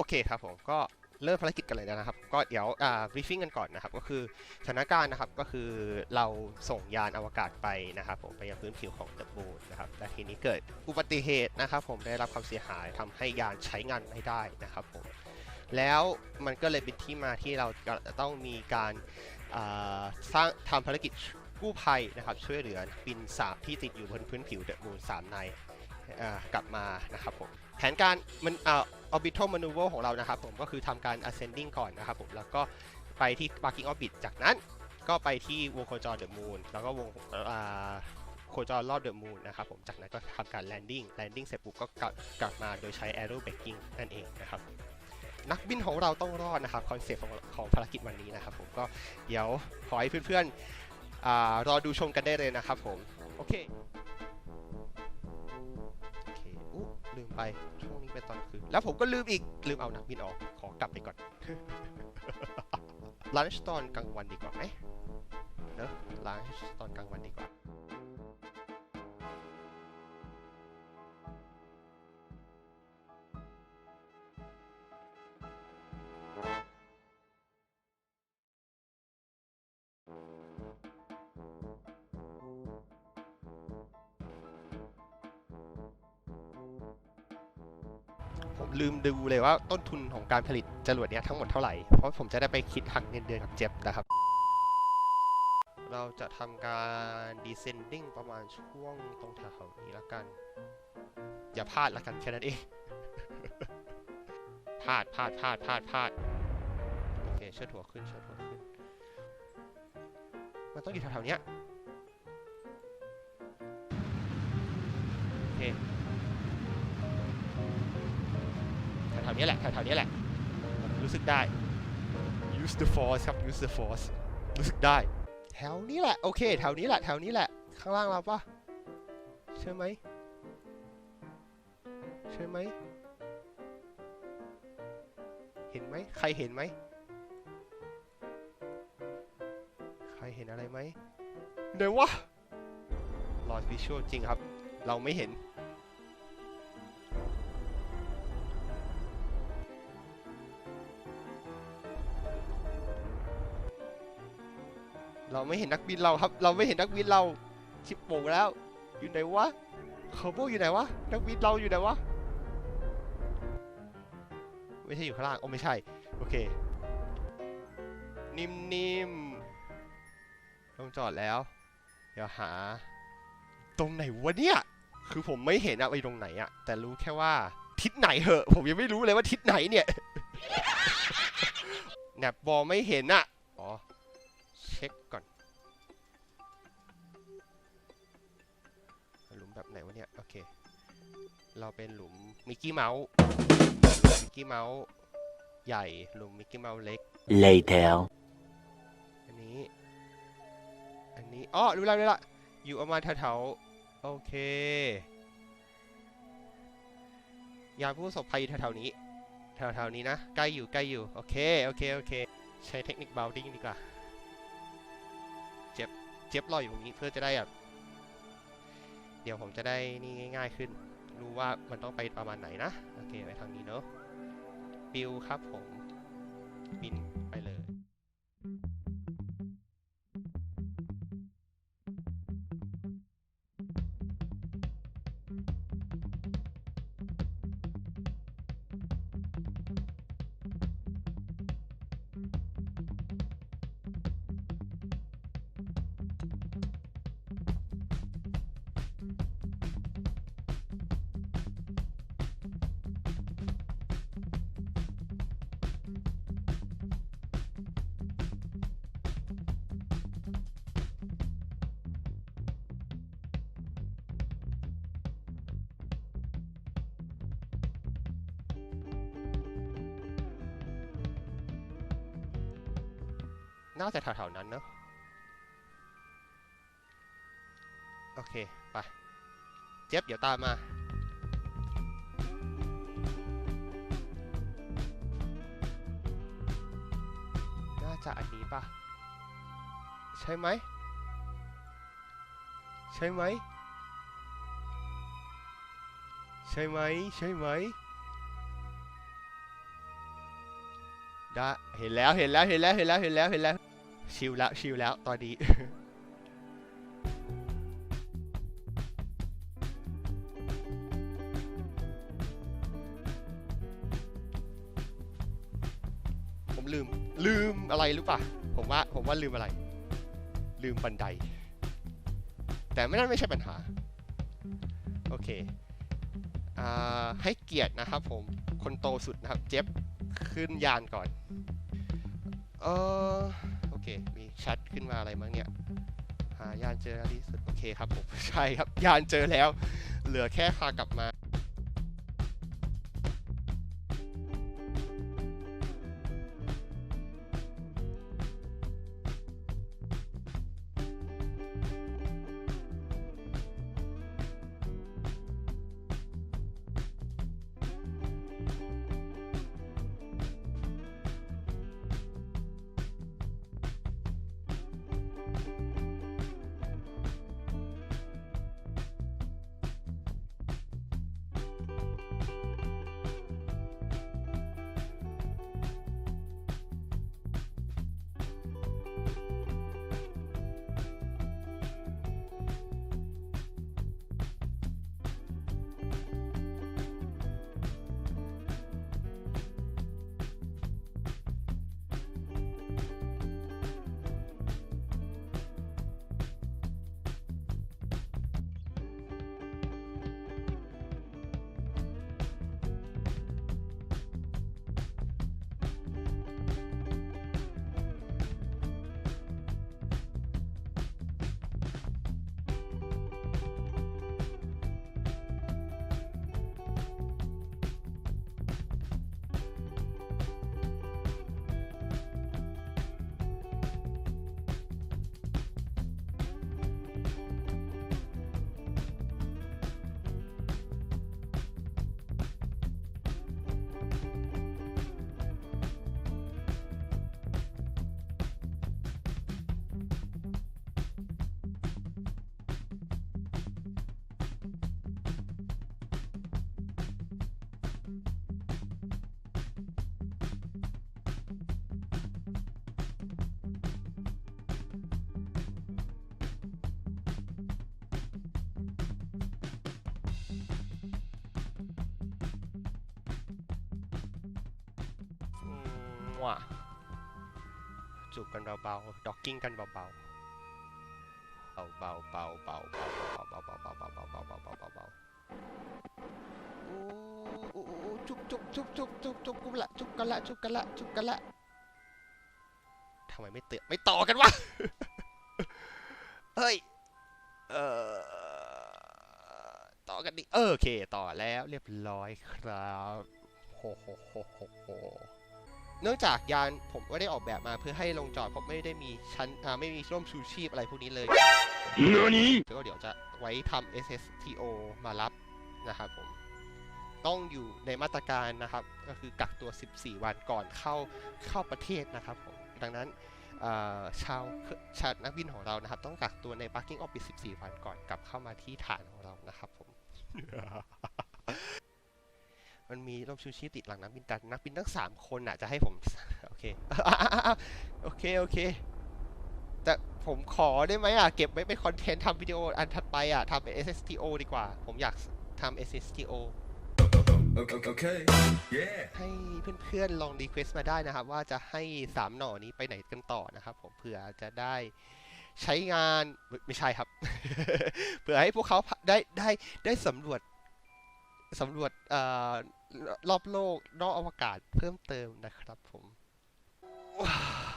อเคครับผมก็เริ่มภารกิจกันเลยนะครับ ก็เดี๋ยวอ่า briefing กันก่อนนะครับ ก็คือสถานการณ์นะครับก็คือเราส่งยานอวกาศไปนะครับ ผมไปยังพื้นผิวของ The Moon นะครับและทีนี้เกิดอุบัติเหตุนะครับ ผมได้รับความเสียหายทำให้ยานใช้งานไม่ได้นะครับผมแล้วมันก็เลยเป็นที่มาที่เราจะต้องมีการอ่าสร้างทำภารกิจกู้ภัยนะครับ ช่วยเหลือบินสามที่ติดอยู่บนพื้นผิว The Moon สามนายอ่ากลับมานะครับผม แผนการมันเอ่อ orbital maneuver ของเรานะครับผมก็คือทำการ ascending ก่อนนะครับผมแล้วก็ไปที่ parking orbit จากนั้นก็ไปที่วงโคจร the moon แล้วก็วงอ่าโคจรรอบ the moon นะครับผมจากนั้นก็ทำการ landing landing เสร็จปุ๊บก็กลับกลับมาโดยใช้ aero braking นั่นเองนะครับนักบินของเราต้องรอดนะครับคอนเซ็ปต์ของของภารกิจวันนี้นะครับผมก็เดี๋ยวขอให้เพื่อนๆอารอดูชมกันได้เลยนะครับผมโอเค ลืมไป ช่วงนี้เป็นตอนคืน แล้วผมก็ลืมอีก ลืมเอานักบินออก ขอกลับไปก่อน ลันช์ตอนกลางวันดีกว่าไหมเนอะลันช์ตอนกลางวันดีกว่า ผมลืมดูเลยว่าต้นทุนของการผลิตจรวดเนี้ยทั้งหมดเท่าไหร่ เพราะผมจะได้ไปคิดหักเงินเดือนกับเจ็บนะครับ เราจะทำการ descending ประมาณช่วงตรงแถวๆนี้ล้วกัน อย่าพลาดละกันแค่นั้นเอง พลาดพลาดพลาดพลาดพลาดโอเคเชิดหัวขึ้นเชิดหัวขึ้น มันต้องอยู่แถวๆเนี้ยโอเค นี้แหละ แถวๆนี้แหละ รู้สึกได้ use the force ครับ use the force รู้สึกได้ แถวนี้แหละ โอเค แถวนี้แหละ แถวนี้แหละ ข้างล่างเราปะใช่ไหม ใช่ไหม เห็นไหม ใครเห็นไหม ใครเห็นอะไรไหมเดี๋ยววะ lost visual จริงครับ เราไม่เห็น ไม่เห็นนักบินเราครับ เราไม่เห็นนักบินเราชิปโป่งแล้ว อยู่ไหนวะเคอร์โบอยู่ไหนวะนักบินเราอยู่ไหนวะไม่ใช่อยู่ข้างล่างโอ้ไม่ใช่โอเค นิ่มๆต้องจอดแล้ว เดี๋ยวหา ตรงไหนวะเนี่ยคือผมไม่เห็นอะไปตรงไหนอะแต่รู้แค่ว่าทิศไหนเหอะ ผมยังไม่รู้เลยว่าทิศไหนเนี่ยแนบบอไม่เห็นอะอ๋อ เช็คก่อน เนี่ยโอเค เราเป็นหลุมมิกกี้เมาส์หลุมมิกกี้เมาส์ใหญ่หลุมมิกกี้เมาส์เล็ก Later. อันนี้ อันนี้อ๋อรู้แล้วรู้แล้วอยู่ประมาณแถวๆโอเค ยามผู้ประสบภัยอยู่แถวๆนี้แถวๆนี้นะ ใกล้อยู่ใกล้อยู่ โอเค โอเค โอเค ใช้เทคนิคบ o ลดิ้งดีกว่า เจ็บ เจ็บรออยู่ตรงนี้เพื่อจะได้แบบ เดี๋ยวผมจะได้นี่ง่าย ๆ ขึ้น รู้ว่ามันต้องไปประมาณไหนนะ โอเค ไปทางนี้เนอะบิลครับผมบิน น่าจะแถวๆนั้นเนอะโอเค ไป เจ็บเดี๋ยวตามมา น่าจะอันนี้ปะใช่ไหม ใช่ไหม ใช่ไหม ใช่ไหมได้เห็นแล้ว เห็นแล้ว เห็นแล้ว เห็นแล้ว เห็นแล้ว เห็นแล้ว ชิลแล้วชิลแล้วตอนนี้ผมลืมลืมอะไรหรือเปล่าผมว่าผมว่าลืมอะไร ลืมบันได แต่ไม่นั่นไม่ใช่ปัญหา โอเคอให้เกียรตินะครับผม คนโตสุดนะครับ เจฟขึ้นยานก่อน เออ เค มีแชทขึ้นมาอะไรมั้งเนี่ยหายานเจอแล้วที่สุด โอเคครับผม ใช่ครับ ยานเจอแล้ว เหลือแค่พากลับมา มว่ะจูบกันเบาๆด็อกกิ้งกันเบาๆเบาๆเบาๆเบาๆเบาๆเบาๆเบาๆเบาๆเบาๆเบาเบาเบาเบาเบาๆโอ้โอ้โอ้โอ้จุบจุบจุบจุบจุบจุบกุละจุบกันละจุบกันละจุบกันละทำไมไม่เตือนไม่ต่อกันวะเฮ้ยเออต่อกันดิเออโอเคต่อแล้วเรียบร้อยครับโหโหโหโหโห เนื่องจากยานผมไม่ได้ออกแบบมาเพื่อให้ลงจอดผมไม่ได้มีชั้นอ่าไม่มีร่มชูชีพอะไรพวกนี้เลยแล้วก็เดี๋ยวจะไว้ทำ SSTO มารับนะครับผม ต้องอยู่ในมาตรการนะครับ ก็คือกักตัว 14 วันก่อนเข้าเข้าประเทศนะครับผม ดังนั้นเอ่อชาวชาวนักบินของเรานะครับ ต้องกักตัวใน Parking Office 14 วันก่อนกลับเข้ามาที่ฐานของเรานะครับผม มันมีร่มชูชีพติดหลังนักบินแต่นักบินทั้ง3คนอะจะให้ผม โอเคโอเคโอเค แต่ผมขอได้ไหมอะ เก็บไว้เป็นคอนเทนต์ทำวิดีโออันถัดไปอะทำเป็น SSTO ดีกว่า ผมอยากทำ SSTO Okay, okay. Yeah. ให้เพื่อนๆลองรีเควสต์มาได้นะครับ ว่าจะให้3หน่อนี้ไปไหนกันต่อนะครับ ผมเผื่อจะได้ใช้งานไม่ไม่ใช่ครับ เผื่อให้พวกเขาได้ได้ได้สำรวจสำรวจเอ่อ รอบโลกนอกอวกาศเพิ่มเติมนะครับผมว้าว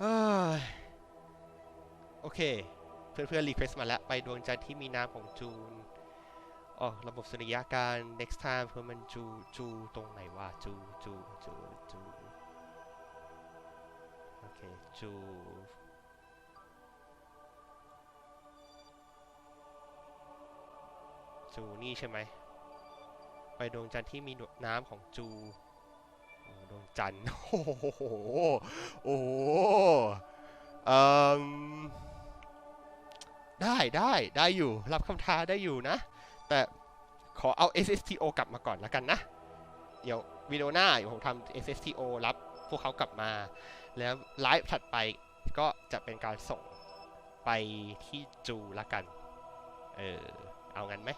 เฮ้ยโอเค เพื่อนๆรีเควสมาแล้วไปดวงจันทร์ที่มีน้ำของจูนอ๋อระบบสุริยะการ next time เพื่อมันจูจูตรงไหนวะจูจูจูจูโอเคจูจูนี่ใช่ไหม ไปดวงจันทร์ที่มีน้ำของจูดวงจันทร์ โอ้โห โอ้โหได้ได้ได้อยู่ รับคำท้าได้อยู่นะ แต่ขอเอา SSTO กลับมาก่อนแล้วกันนะ เดี๋ยววิดีโอหน้าผมทำ SSTO รับพวกเขากลับมา แล้วไลฟ์ถัดไปก็จะเป็นการส่งไปที่จูละกัน เออ เอางั้นไหม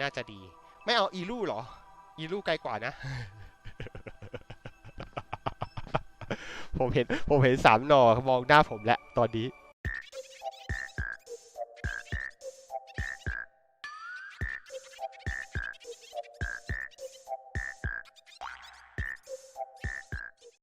น่าจะดี ไม่เอาอีลูเหรอ อีลูไกลกว่านะ ผมเห็นผมเห็นสามหนอมองหน้าผมแล้วตอนนี้